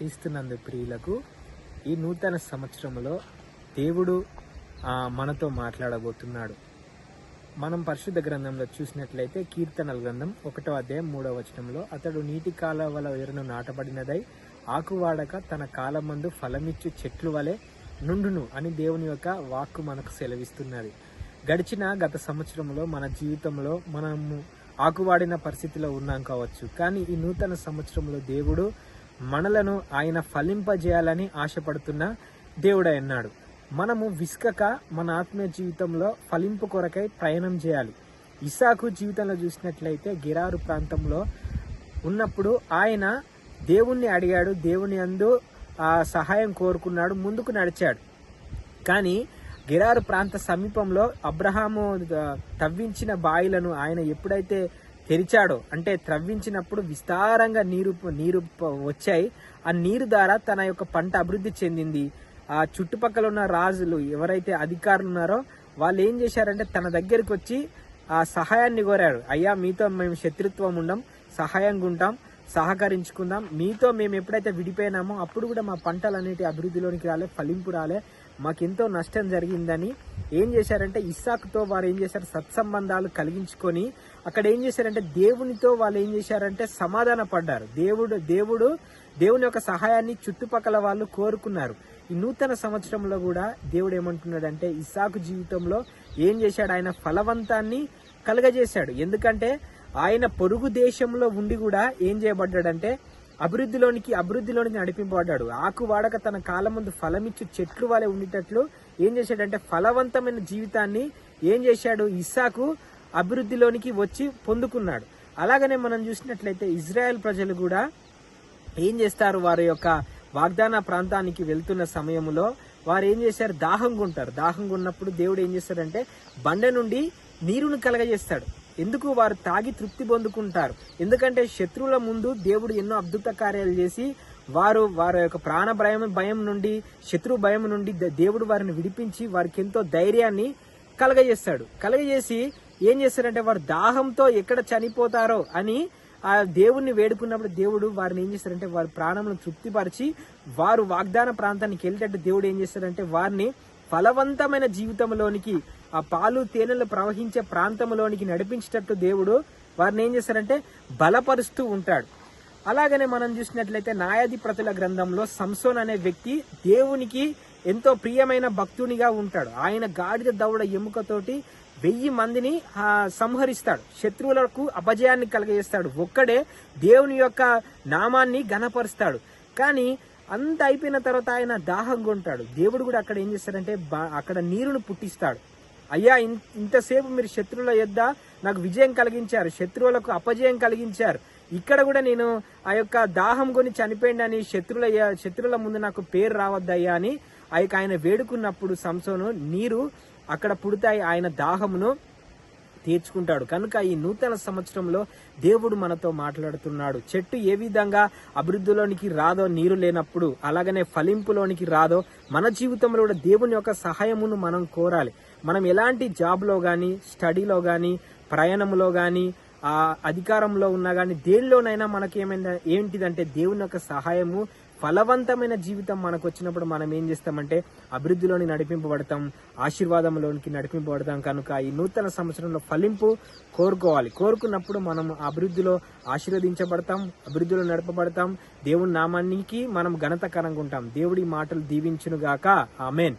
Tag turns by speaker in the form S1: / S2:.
S1: క్రీస్తునందు ప్రియులకు ఈ నూతన సంవత్సరంలో దేవుడు మనతో మాట్లాడబోతున్నాడు. మనం పరిశుద్ధ గ్రంథంలో చూసినట్లయితే కీర్తనల గ్రంథం ఒకటో అధ్యాయం మూడవ వచనంలో అతడు నీటి కాలవల ఎరును నాటబడినదై ఆకువాడక తన కాలమందు ఫలమిచ్చు చెట్లు వలె నుండును అని దేవుని యొక్క వాక్కు మనకు సెలవిస్తున్నది. గడిచిన గత సంవత్సరంలో మన జీవితంలో మనము ఆకువాడిన పరిస్థితిలో ఉన్నాం కావచ్చు. కానీ ఈ నూతన సంవత్సరంలో దేవుడు మనలను ఆయన ఫలింపజేయాలని ఆశపడుతున్న దేవుడై అన్నాడు. మనము విసుకక మన ఆత్మీయ జీవితంలో ఫలింపు కొరకై ప్రయాణం చేయాలి. ఇసాకు జీవితంలో చూసినట్లయితే గిరారు ప్రాంతంలో ఉన్నప్పుడు ఆయన దేవుణ్ణి అడిగాడు. దేవుని అందు ఆ సహాయం కోరుకున్నాడు. ముందుకు నడిచాడు. కానీ గిరారు ప్రాంత సమీపంలో అబ్రహాము తవ్వించిన బాయిలను ఆయన ఎప్పుడైతే తెరిచాడో. అంటే త్రవ్వించినప్పుడు విస్తారంగా నీరు నీరు వచ్చాయి. ఆ నీరు ద్వారా తన యొక్క పంట అభివృద్ధి చెందింది. ఆ చుట్టుపక్కల ఉన్న రాజులు ఎవరైతే అధికారులు ఉన్నారో వాళ్ళు ఏం చేశారంటే తన దగ్గరికి వచ్చి ఆ సహాయాన్ని కోరారు. అయ్యా మీతో మేము శత్రుత్వం ఉండం సహాయంగా ఉంటాం. సహకరించుకుందాం. మీతో మేము ఎప్పుడైతే విడిపోయినామో అప్పుడు కూడా మా పంటలన్నిటి అభివృద్ధిలోనికి రాలే ఫలింపు రాలే. మాకెంతో నష్టం జరిగిందని ఏం చేశారంటే ఇస్సాకుతో వారు ఏం చేశారు? సత్సంబంధాలు కలిగించుకొని అక్కడ ఏం చేశారంటే దేవునితో వాళ్ళు ఏం చేశారంటే సమాధాన పడ్డారు. దేవుడు దేవుడు దేవుని యొక్క సహాయాన్ని చుట్టుపక్కల వాళ్ళు కోరుకున్నారు. ఈ నూతన సంవత్సరంలో కూడా దేవుడు ఏమంటున్నాడంటే ఇస్సాకు జీవితంలో ఏం చేశాడు? ఆయన ఫలవంతాన్ని కలగజేశాడు. ఎందుకంటే ఆయన పొరుగు దేశంలో ఉండి కూడా ఏం చేయబడ్డాడంటే అభివృద్ధిలోనికి అభివృద్ధిలోనికి నడిపింపబడ్డాడు. ఆకు వాడక తన కాలం ముందు ఫలమిచ్చు చెట్లు వాళ్ళే ఉండేటట్లు ఏం చేశాడంటే ఫలవంతమైన జీవితాన్ని ఏం చేశాడు? ఇస్సాకు అభివృద్ధిలోనికి వచ్చి పొందుకున్నాడు. అలాగనే మనం చూసినట్లయితే ఇజ్రాయెల్ ప్రజలు కూడా ఏం చేస్తారు? వారి యొక్క వాగ్దాన ప్రాంతానికి వెళ్తున్న సమయంలో వారు ఏం చేశారు? దాహంగా ఉంటారు దాహంగా ఉన్నప్పుడు దేవుడు ఏం చేస్తాడంటే బండ నుండి నీరును కలగజేస్తాడు. ఎందుకు వారు తాగి తృప్తి పొందుకుంటారు? ఎందుకంటే శత్రువుల ముందు దేవుడు ఎన్నో అద్భుత కార్యాలు చేసి వారు వారి యొక్క ప్రాణ భయం భయం నుండి శత్రు భయం నుండి దేవుడు వారిని విడిపించి వారికి ఎంతో ధైర్యాన్ని కలగజేస్తాడు. కలగజేసి ఏం చేస్తారంటే వారు దాహంతో ఎక్కడ చనిపోతారో అని ఆ దేవుణ్ణి వేడుకున్నప్పుడు దేవుడు వారిని ఏం చేస్తారంటే వారి ప్రాణములను తృప్తిపరిచి వారు వాగ్దాన ప్రాంతానికి వెళ్ళేటట్టు దేవుడు ఏం చేస్తారంటే వారిని ఫలవంతమైన జీవితంలోనికి ఆ పాలు తేనెలు ప్రవహించే ప్రాంతంలోనికి నడిపించేటట్టు దేవుడు వారిని ఏం చేస్తారంటే బలపరుస్తూ ఉంటాడు. అలాగనే మనం చూసినట్లయితే న్యాయాధిపతుల గ్రంథంలో సంసోన్ అనే వ్యక్తి దేవునికి ఎంతో ప్రియమైన భక్తునిగా ఉంటాడు. ఆయన గాడిద దౌడ ఎముకతోటి వెయ్యి మందిని సంహరిస్తాడు. శత్రువులకు అపజయాన్ని కలగజేస్తాడు. ఒక్కడే దేవుని యొక్క నామాన్ని గణపరుస్తాడు కానీ అంత అయిపోయిన తర్వాత ఆయన దాహంగా ఉంటాడు దేవుడు కూడా అక్కడ ఏం చేస్తాడంటే అక్కడ నీరును పుట్టిస్తాడు. అయ్యా ఇన్- ఇంతసేపు మీరు శత్రువుల యొద్ద నాకు విజయం కలిగించారు శత్రువులకు అపజయం కలిగించారు. ఇక్కడ కూడా నేను ఆ యొక్క దాహం కొని చనిపోయిందని శత్రుల శత్రువుల ముందు నాకు పేరు రావద్దయ్యా అని ఆ యొక్క ఆయన వేడుకున్నప్పుడు సంసోను నీరు అక్కడ పుడతాయి ఆయన దాహమును. తీర్చుకుంటాడు. కనుక ఈ నూతన సంవత్సరంలో దేవుడు మనతో మాట్లాడుతున్నాడు. చెట్టు ఏ విధంగా అభివృద్ధిలోనికి రాదో నీరు లేనప్పుడు అలాగనే ఫలింపులోనికి రాదో మన జీవితంలో కూడా దేవుని యొక్క సహాయమును మనం కోరాలి. మనం ఎలాంటి జాబ్లో కానీ స్టడీలో కానీ ప్రయాణంలో కానీ ఆ అధికారంలో ఉన్నా కానీ దేనిలోనైనా మనకి ఏమైనా ఏంటిదంటే దేవుని యొక్క సహాయము ఫలవంతమైన జీవితం మనకు వచ్చినప్పుడు మనం ఏం చేస్తామంటే అభివృద్ధిలోని నడిపింపబడతాం ఆశీర్వాదంలోనికి నడిపింపబడతాం. కనుక ఈ నూతన సంవత్సరంలో ఫలింపు కోరుకోవాలి. కోరుకున్నప్పుడు మనం అభివృద్ధిలో ఆశీర్వదించబడతాం అభివృద్ధిలో నడపబడతాం. దేవుని నామానికి మనం ఘనతకరంగా ఉంటాం దేవుడి మాటలు దీవించునుగాక. ఆమెన్.